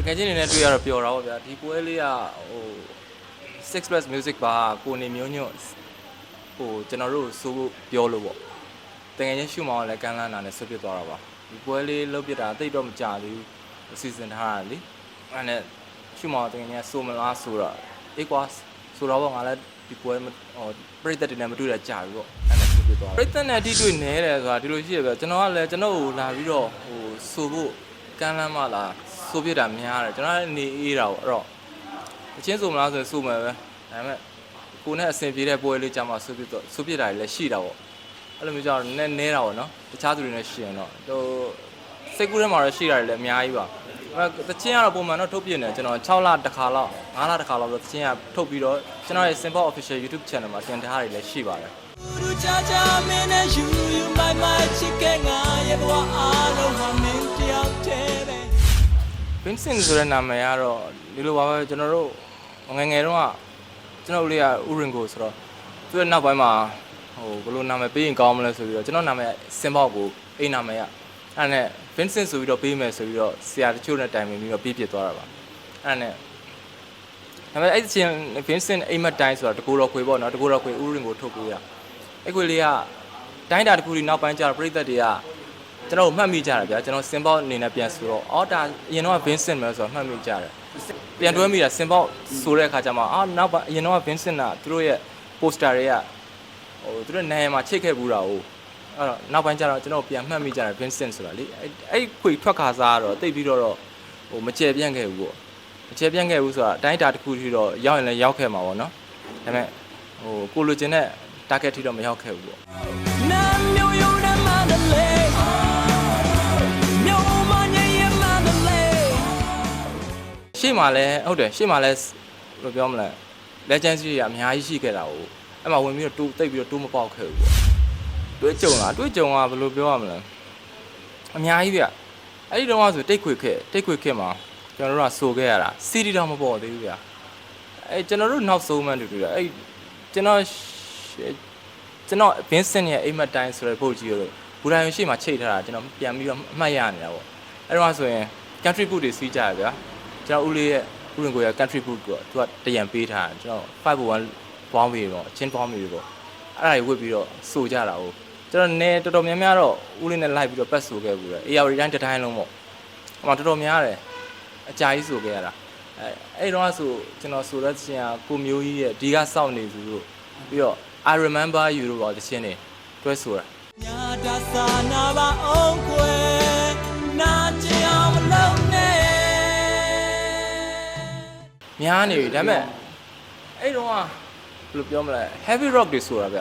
တကယ်ချင်းနေနဲ့တွေ့ရတော့ပျော်တာပေါ့ဗျာဒီပွဲလေးကဟို6 plus music ပါကိုနေမျိုးညွတ်ဟိုကျွန်တော်တို့ဆိုဖို့ပြောလို့ပေါ့တကယ်ချင်းရှုမောင်းလည်းကမ်းလန်းတာနဲ့ဆွပြစ်သွားတာပါဒီပွဲလေးလုတ်ပြစ်တာတိတ်တော့မကြသေးဘူးအစီအစဉ်ထားတာလေအဲ့နဲ့ရှုမောင်းတကယ်ချင်းဆိုမလားဆိုတော့အေးကွာဆိုတော့ပေါ့ငါလည်းဒီပွဲမဟိုပြိတ္တတွေနဲ့မတွေ့တာကြာပြီပေါ့အဲ့နဲ့ဆွပြစ်သွားပြိတ္တနဲ့အတိတွေ့နေတယ်ဆိုတာဒီလိုရှိရဗျကျွန်တော်ကလည်းကျွန်တော်ကိုလာပြီးတော့ဟိုဆိုဖို့ကမ်းလန်းမလား ဆိုပြစ်တာများတယ်ကျွန်တော်လည်းနေအေးတာပေါ့အဲ့တော့အချင်းဆိုမလားဆိုရင်စုမယ်ပဲဒါပေမဲ့ကိုနဲ့အဆင်ပြေတဲ့ပွဲလေးကြာမှဆုပြတော့ဆုပြတာလည်းရှိတာပေါ့အဲ့လိုမျိုးကြောင့်နည်းနည်းတာပေါ့နော်တခြားသူတွေနဲ့ရှိရင်တော့ဟိုစိတ်ကူးထဲမှာတော့ရှိတာတွေလည်းအများကြီးပါအဲ့တချင်းကတော့ပုံမှန်တော့ထုတ်ပြနေကျွန်တော်6လတစ်ခါလောက်9လတစ်ခါလောက်ဆိုတချင်းကထုတ်ပြီးတော့ကျွန်တော်ရဲ့ Simple Official YouTube Channel မှာတင်ထားတာတွေလည်းရှိပါတယ်လူချာချာမင်းနဲ့ you you my my chicken ငါရဲ့ဘဝအားလုံးဟာမင်းတယောက်တည်းပဲ Vincent ဆိုတဲ့နာမည်ကတော့ဒီလိုပါပဲကျွန်တော်တို့ငယ်ငယ်တုန်းကကျွန်တော်တို့လေးကဥရင်ကိုဆိုတော့သူရဲ့နောက်ပိုင်းမှာဟိုဘယ်လိုနာမည်ပေးရင်ကောင်းမလဲဆိုပြီးတော့ကျွန်တော်နာမည်စင်ပေါက်ကိုအိမ်နာမည်ကအဲ့ဒါနဲ့ Vincent ဆိုပြီးတော့ပေးမယ်ဆိုပြီးတော့ဆရာတချို့နဲ့တိုင်ပင်ပြီးတော့ပြီးပြစ်သွားတာပါအဲ့ဒါနဲ့ဒါပေမဲ့အဲ့ဒီချင်း Vincent အိမ်မက်တိုင်းဆိုတာတကူတော်ခွေပေါ့နော်တကူတော်ခွေဥရင်ကိုထုတ်ပေးရအဲ့ခွေလေးကတိုင်းတာတကူဒီနောက်ပိုင်းကျတော့ပြည်သက်တွေက ကျွန်တော်တို့မှတ်မိကြတာဗျာကျွန်တော်စင်ပေါအနေနဲ့ပြန်ဆိုတော့အော်ဒါအရင်တော့ Vincent ပဲဆိုတော့မှတ်မိကြတယ်ပြန်တွဲမိတာစင်ပေါဆိုတဲ့အခါကျမှအော်နောက်ပိုင်းအရင်တော့ Vincent ကသူတို့ရဲ့ poster တွေကဟိုသူတို့နာမည်မှာချိတ်ခဲ့ဘူးတာဟုတ်အဲ့တော့နောက်ပိုင်းကျတော့ကျွန်တော်ပြန်မှတ်မိကြတယ် Vincent ဆိုတာလေအဲ့အဲ့ခွေထွက်ခါစားကတော့တိတ်ပြီးတော့ဟိုမကျဲပြန့်ခဲ့ဘူးပေါ့မကျဲပြန့်ခဲ့ဘူးဆိုတာအတိုင်းအတာတစ်ခုထိတော့ရောက်ရင်လည်းရောက်ခဲ့မှာပေါ့နော်ဒါပေမဲ့ဟိုကိုလိုချင်တဲ့ target ထိတော့မရောက်ခဲ့ဘူးပေါ့ ရှေ့မှာလည်းဟုတ်တယ်ရှေ့မှာလည်းဘယ်လိုပြောမလဲ legend ကြီးတွေကအများကြီးရှိခဲ့တာကိုအဲ့မှာဝင်ပြီးတော့တိုးတိတ်ပြီးတော့တိုးမပေါက်ခဲ့ဘူးပေါ့တွေးကြုံလားတွေးကြုံကဘယ်လိုပြောရမလဲအများကြီးဗျအဲ့ဒီတော့ကဆိုတိတ်ခွေခဲ့တိတ်ခွေခဲ့မှာကျွန်တော်တို့ကစိုးခဲ့ရတာစီဒီတော့မပေါ်သေးဘူးဗျအဲ့ကျွန်တော်တို့နောက်ဆုံးမှတူတူအဲ့ကျွန်တော်ကျွန်တော် Vincent ရဲ့အိမ်မက်တိုင်းဆိုတဲ့ပုတ်ကြီးကိုဘူဒိုင်ရှိမှချိတ်ထားတာကျွန်တော်ပြန်ပြီးတော့အမှတ်ရနေတာပေါ့အဲ့တော့ဆိုရင် country food တွေစီးကြရဗျာ ကျွန်တော်ဦးလေးရဲ့ဦးရင်ကိုရ country food ကိုသူကတရံပေးထားတယ်ကျွန်တော်501ဘောင်းမီပေါ့အချင်းဘောင်းမီပေါ့အဲ့ဒါတွေဝတ်ပြီးတော့စိုးကြတာဟုတ်ကျွန်တော်နေတော်တော်များများတော့ဦးလေးနဲ့လိုက်ပြီးတော့ပတ်စိုးခဲ့ဘူးလေအေယာရီတိုင်းတစ်တိုင်းလုံးပေါ့ဟိုမှာတော်တော်များတယ်အကြာကြီးစိုးခဲ့ရတာအဲအဲ့တော့ဆိုကျွန်တော်ဆိုတဲ့ချင်းကကိုမျိုးကြီးရဲ့ဒီကစောင့်နေသူတို့ပြီးတော့ I remember you တို့ပေါ့တချင်းနေတွဲဆိုတာညာတာစာနာပါအောင်ကွယ် များနေပြီဒါပေမဲ့အဲ့တော့ကဘယ်လိုပြောမလဲ heavy rock တွေဆိုတာဗျ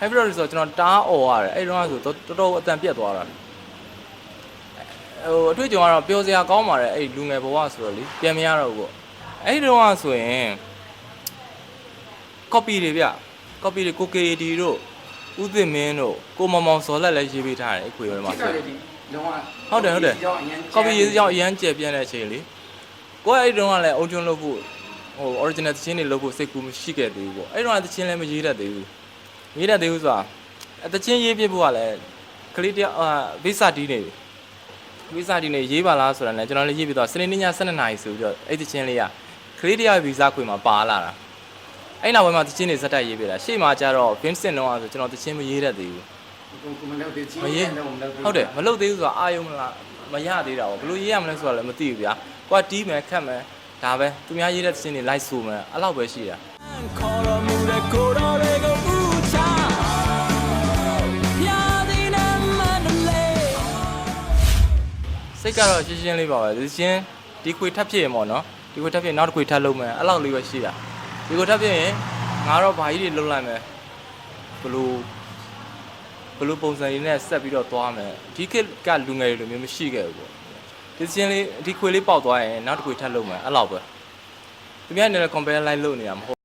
heavy rock တွေဆိုတော့ကျွန်တော်တားអော်ရတယ်အဲ့တော့ကဆိုတော်တော်အတန်ပြတ်သွားတာဟိုအတွေ့အကြုံကတော့ပျော်စရာကောင်းပါတယ်အဲ့လူငယ်ဘဝဆိုတော့လေပြန်မရတော့ဘူးပေါ့အဲ့တော့ကဆိုရင် copy တွေဗျ copy တွေကို KD တို့ဦးသစ်မင်းတို့ကိုမောင်မောင်စော်လက်လည်းရေးပေးထားတယ်အခွေထဲမှာဆိုဒီလုံးဝဟုတ်တယ်ဟုတ်တယ်ကော်ပီရေးကြောင့်အရန်ကျယ်ပြန့်တဲ့အချိန်လေကိုကအဲ့တုန်းကလည်းအုံကျွန်းလုပ်ဖို့ ဟို original သချင်းတွေလုပ်ဖို့စိတ်ကူးမရှိခဲ့သေးဘူးပေါ့အဲ့တုန်းကသချင်းလည်းမရေးတတ်သေးဘူးမရေးတတ်သေးဘူးဆိုတာအသချင်းရေးပြဖို့ကလည်းကလေးတယောက်အာဗိစာတီးနေဗိစာတီးနေရေးပါလားဆိုတာလည်းကျွန်တော်လည်းရေးပြီးတော့စနေနေ့ည7:00နာရီဆိုပြီးတော့အဲ့သချင်းလေးကကလေးတယောက်ဗီဇခွေမှာပါလာတာအဲ့နောက်ပိုင်းမှာသချင်းတွေဇက်တက်ရေးပြတာရှေ့မှာကျတော့ Vincent တော့ဆိုကျွန်တော်သချင်းမရေးတတ်သေးဘူးကိုမလောက်သေးချင်းမရေးလုံးမလောက်သေးဟုတ်တယ်မလုပ်သေးဘူးဆိုတာအာယုံမလားမရသေးတာပေါ့ဘယ်လိုရေးရမလဲဆိုတာလည်းမသိဘူးဗျာကိုကတီးမယ်ခတ်မယ် ဒါပဲသူများရေးတဲ့သင်းတွေလိုက်ဆိုမယ်အဲ့လောက်ပဲရှိတာခေါ်တော်မူတဲ့ကိုတော်တွေကိုဥချပြသည်နဲ့မန္တလေးစိတ်ကတော့ရှင်းရှင်းလေးပါပဲဒီချင်းဒီခွေထပ်ဖြစ်ရင်ပေါ့နော်ဒီခွေထပ်ဖြစ်ရင်နောက်တစ်ခွေထပ်လုံးမယ်အဲ့လောက်လေးပဲရှိတာဒီခွေထပ်ဖြစ်ရင်ငါတော့ဘာကြီးတွေလုံးလိုက်မယ်ဘယ်လိုဘယ်လိုပုံစံရင်းနဲ့ဆက်ပြီးတော့သွားမယ်ဒီခေတ်ကလူငယ်တွေလိုမျိုးမရှိခဲ့ဘူးပေါ့ ဒီချင်းလေးဒီခွေလေးပေါက်သွားရင်နောက်တစ်ခွေထပ်လုံးမယ်အဲ့လောက်ပဲသူများနေလည်း compare line လုပ်နေတာမဟုတ်